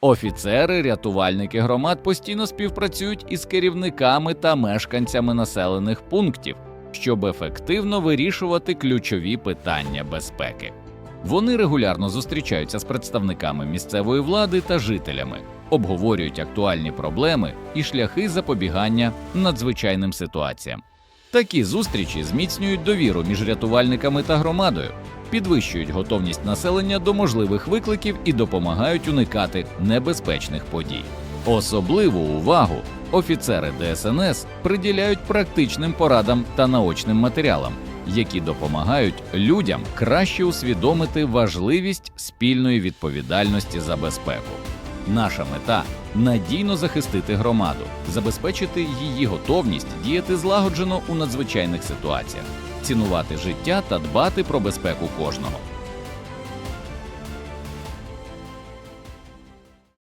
Офіцери, рятувальники громад постійно співпрацюють із керівниками та мешканцями населених пунктів, щоб ефективно вирішувати ключові питання безпеки. Вони регулярно зустрічаються з представниками місцевої влади та жителями, обговорюють актуальні проблеми і шляхи запобігання надзвичайним ситуаціям. Такі зустрічі зміцнюють довіру між рятувальниками та громадою, підвищують готовність населення до можливих викликів і допомагають уникати небезпечних подій. Особливу увагу офіцери ДСНС приділяють практичним порадам та наочним матеріалам, які допомагають людям краще усвідомити важливість спільної відповідальності за безпеку. Наша мета надійно захистити громаду, забезпечити її готовність діяти злагоджено у надзвичайних ситуаціях, цінувати життя та дбати про безпеку кожного.